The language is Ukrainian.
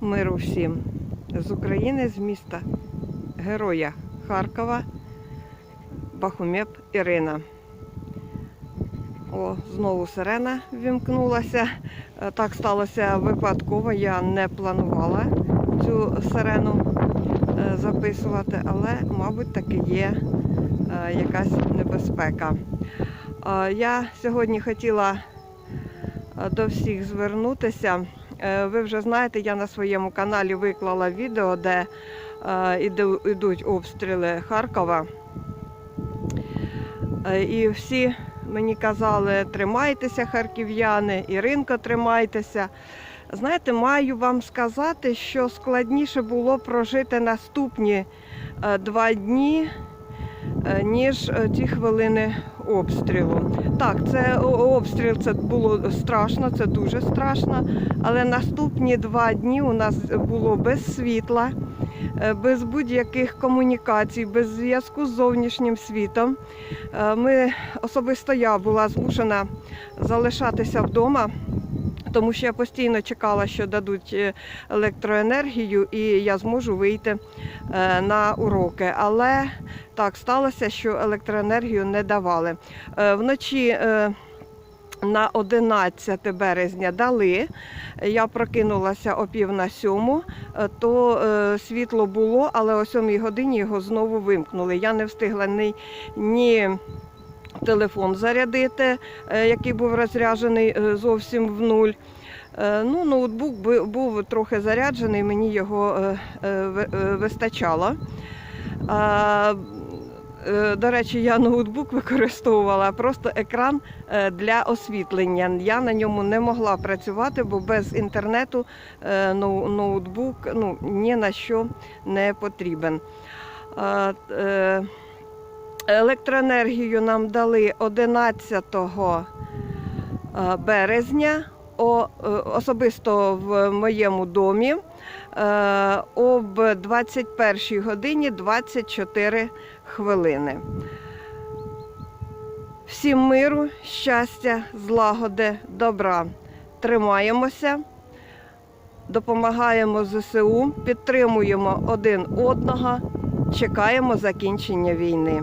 Миру всім з України, з міста Героя Харкова, Бахумєп Ірина. О, знову сирена вімкнулася. Е, Так сталося випадково. Я не планувала цю сирену е, записувати, але, мабуть, таки є е, якась небезпека. Я сьогодні хотіла до всіх звернутися. Е, Ви вже знаєте, я на своєму каналі виклала відео, де е, іду- ідуть обстріли Харкова. Е, І всі мені казали, тримайтеся, харків'яни, Іринко, тримайтеся. Знаєте, маю вам сказати, що складніше було прожити наступні е, два дні, е, ніж е, ті хвилини обстрілу. Так, це обстріл це було страшно, це дуже страшно. Але наступні два дні у нас було без світла, е, без будь-яких комунікацій, без зв'язку з зовнішнім світом. Е, Ми особисто я була змушена залишатися вдома. Тому що я постійно чекала, що дадуть е, електроенергію, і я зможу вийти е, на уроки. Але так сталося, що електроенергію не давали. Е, Вночі на 11 березня дали. Я прокинулася о пів на сьому, то світло було, але о сьомій годині його знову вимкнули. Я не встигла ні, ні телефон зарядити, е, який був розряджений е, зовсім в нуль. Е, Ну, ноутбук був трохи заряджений, мені його ви- вистачало. До речі, я ноутбук використовувала просто екран для освітлення. Я на ньому не могла працювати, бо без інтернету ноутбук ну, ні на що не потрібен. Електроенергію нам дали 11 е, березня, е, особисто в моєму домі е, об 21 годині 24 хвилини. Всім миру, щастя, злагоди, добра. Тримаємося, допомагаємо ЗСУ, підтримуємо один одного, чекаємо закінчення війни.